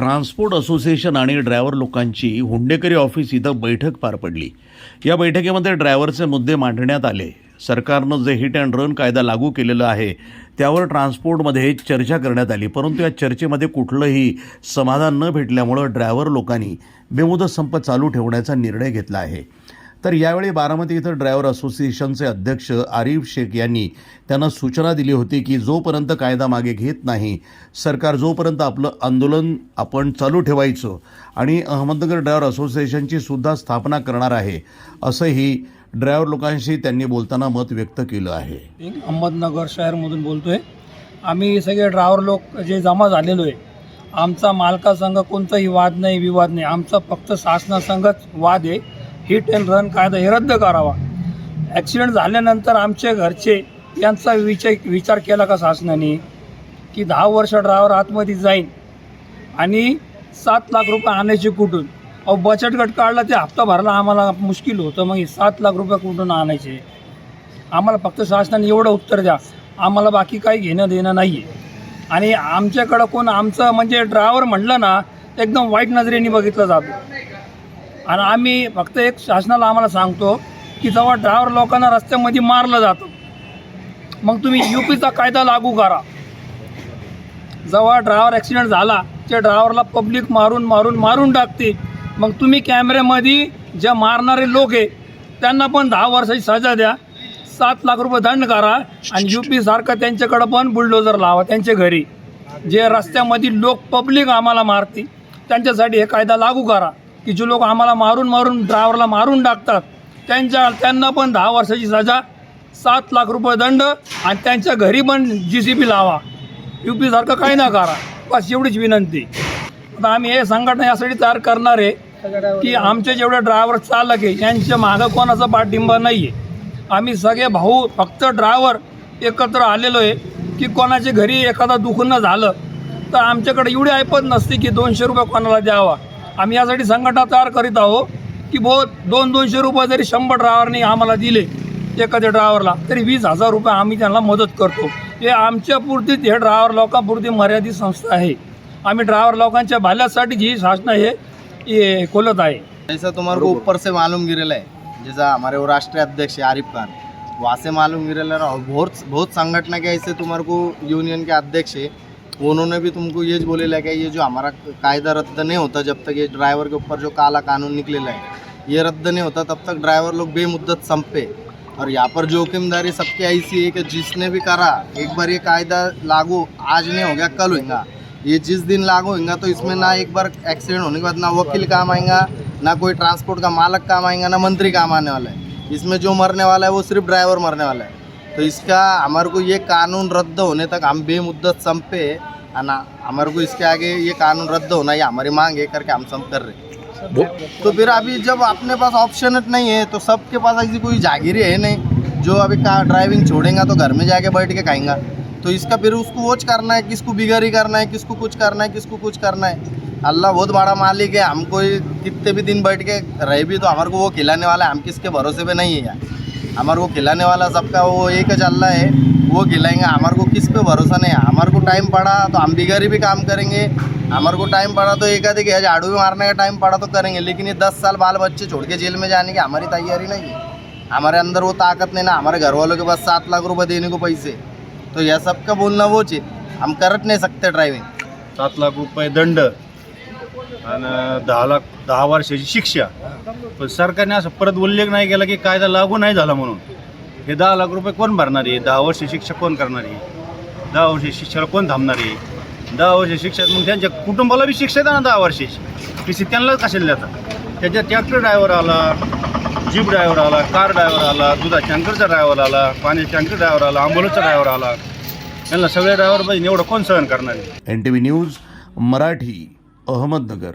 Transport association आणि driver लोकांची हुंडेकरी office इथं बैठक पार पडली. या बैठकीमध्ये ड्रायव्हरचे मुद्दे मांडण्यात आले. सरकारनं जे हिट अँड रन कायदा लागू केलेला आहे त्यावर ट्रान्सपोर्टमध्ये चर्चा करण्यात आली. परंतु या चर्चेमध्ये कुठलंही समाधान न भेटल्यामुळं ड्रायव्हर लोकांनी बेमुदत संप चालू ठेवण्याचा निर्णय घेतला आहे. तर यावेळी बारामती इथं ड्रायव्हर असोसिएशनचे अध्यक्ष आरिफ शेख यांनी त्यांना सूचना दिली होती की जोपर्यंत कायदा मागे घेत नाही सरकार जोपर्यंत आपलं आंदोलन आपण चालू ठेवायचं आणि अहमदनगर ड्रायव्हर असोसिएशनची सुद्धा स्थापना करणार आहे असंही ड्रायव्हर लोकांशी त्यांनी बोलताना मत व्यक्त केलं आहे. अहमदनगर शहरमधून बोलतोय. आम्ही सगळे ड्रायव्हर लोक जे जमा झालेलो आहे आमचा मालकासंघ कोणताही वाद नाही विवाद नाही. आमचा फक्त शासनासंघच वाद आहे. हिट अँड रन कायदा हे रद्द करावा. ॲक्सिडेंट झाल्यानंतर आमचे घरचे यांचा विचार विचार केला का शासनाने? की दहा वर्ष ड्रायव्हर आतमध्ये जाईन आणि सात लाख रुपये आणायचे कुठून? अहो बचत गट काढला ते हप्ता भरला आम्हाला मुश्किल होतं. मग हे सात लाख रुपये कुठून आणायचे? आम्हाला फक्त शासनाने एवढं उत्तर द्या. आम्हाला बाकी काही घेणं देणं नाही आहे आणि आमच्याकडं कोण आमचं म्हणजे ड्रायव्हर म्हटलं ना एकदम वाईट नजरेने बघितलं जातं. आणि आम्ही फक्त एक शासनाला आम्हाला सांगतो की जेव्हा ड्रायव्हर लोकांना रस्त्यामध्ये मारलं जातं मग तुम्ही यू पीचा कायदा लागू करा. जेव्हा ड्रायव्हर ॲक्सिडेंट झाला त्या ड्रायव्हरला पब्लिक मारून मारून मारून टाकते. मग तुम्ही कॅमेऱ्यामध्ये ज्या मारणारे लोक आहे त्यांना पण दहा वर्षाची सजा द्या. सात लाख रुपये दंड करा आणि यू पीसारखं त्यांच्याकडं पण बुलडोजर लावा त्यांच्या घरी. जे रस्त्यामध्ये लोक पब्लिक आम्हाला मारते त्यांच्यासाठी हे कायदा लागू करा. की जे लोक आम्हाला मारून मारून ड्रायव्हरला मारून टाकतात. त्यांच्या त्यांना पण दहा वर्षाची सजा सात लाख रुपये दंड आणि त्यांच्या घरी पण जी सी पी लावा. यू पी सारखं काही ना करा. बस एवढीच विनंती. आता आम्ही हे संघटना यासाठी तयार करणार आहे की आमचे जेवढे ड्रायव्हर चालक आहे यांच्या मागं कोणाचा पाठिंबा नाही आहे आम्ही सगळे भाऊ फक्त ड्रायव्हर एकत्र आलेलो आहे की कोणाच्या घरी एखादा दुखणं झालं तर आमच्याकडे एवढी ऐपत नसते की दोनशे रुपये कोणाला द्यावा. आम्ही यासाठी संघटना तयार करीत आहोत की बो दोन दोनशे रुपये जरी शंभर ड्रायव्हरनी आम्हाला दिले एखाद्या ड्रायव्हरला तरी वीस हजार रुपये आम्ही त्यांना मदत करतो. हे आमच्या पुरतीच हे ड्रायव्हर लोकांपुरती मर्यादित संस्था आहे. आम्ही ड्रायव्हर लोकांच्या भाल्यासाठी जी शासना हे हे खोलत आहे. जैसा तुम्हारे को ऊपर से मालूम गिरल है जैसा हमारे वो राष्ट्रीय अध्यक्ष है आरिफ खान वहाँ से मालूम गिरल और बहुत बहुत संगठन के ऐसे तुम्हारे को यूनियन के अध्यक्ष है। उन्होंने भी तुमको ये बोले लगा, ये जो हमारा कायदा रद्द नहीं होता जब तक ये ड्राइवर के ऊपर जो काला कानून निकलेला है ये रद्द नहीं होता तब तक ड्राइवर लोग बेमुद्दत संपे। और यहाँ पर जोखिमदारी सबकी ऐसी है कि, जिसने भी करा, एक बार ये कायदा लागू आज नहीं हो गया, कल होगा ये जिस दिन लागू होगा तो इसमें ना एक बार एक्सीडेंट होने के बाद ना वकील काम आएगा, ना कोई ट्रांसपोर्ट का मालक काम आएगा, ना मंत्री काम आने वाला है। इसमें जो मरने वाला है वो सिर्फ़ ड्राइवर मरने वाला है। तो इसका हमारे को ये कानून रद्द होने तक हम बेमुद्दत संपे है ना? हमारे को इसके आगे ये कानून रद्द होना ये हमारी मांग है करके हम सब कर रहे हैं। तो फिर अभी जब अपने पास ऑप्शन नहीं है तो सबके पास ऐसी कोई जागीरें है नहीं? जो अभी कार ड्राइविंग छोड़ेगा तो घर में जाके बैठ के खाएँगा। तो इसका फिर उसको वोच करना है किसको बिगारी करना है किसको कुछ करना है किसको कुछ करना है। अल्लाह बहुत बड़ा मालिक है हमको कितने भी दिन बैठ के रहे भी तो हमारे को वो खिलाने वाला है हम किसके भरोसे पे नहीं है यार। हमारे को खिलाने वाला सबका वो एक चल रहा है वो खिलाएंगे। हमारे को किस पे भरोसा नहीं है? हमारे को टाइम पड़ा तो हम बिगारी भी काम करेंगे। हमारे को टाइम पड़ा तो एक आधे के झाड़ू भी मारने का टाइम पड़ा तो करेंगे। लेकिन ये दस साल बाल बच्चे छोड़ के जेल में जाने की हमारी तैयारी नहीं है। हमारे अंदर वो ताकत नहीं ना। हमारे घर वालों के पास सात लाख रुपये देने को पैसे। तो यह सबका बोलना वो चीज। हम करत नहीं सकते ड्राइविंग सात लाख रुपये दंड। आणि दहा लाख दहा वर्षाची शिक्षा. पण सरकारने असं परत उल्लेख नाही केला की कायदा लागू नाही झाला म्हणून. हे दहा लाख रुपये कोण भरणार आहे? दहा वर्ष शिक्षा कोण करणार आहे? दहा वर्ष शिक्षाला कोण थांबणार आहे? दहा वर्ष शिक्षा मग त्यांच्या कुटुंबाला बी शिक्षा द्या ना दहा वर्षाची. ती त्यांना कशाला देतात त्याच्यात ट्रॅक्टर ड्रायव्हर आला जीप ड्रायव्हर आला कार ड्रायव्हर आला दुधा टँकरचा ड्रायव्हर आला पाणी टँकर ड्रायव्हर आला आंबोलचा ड्रायव्हर आला. यांना सगळे ड्रायव्हर पाहिजे एवढं कोण सहन करणार आहे? N T V news Marathi. Ahmednagar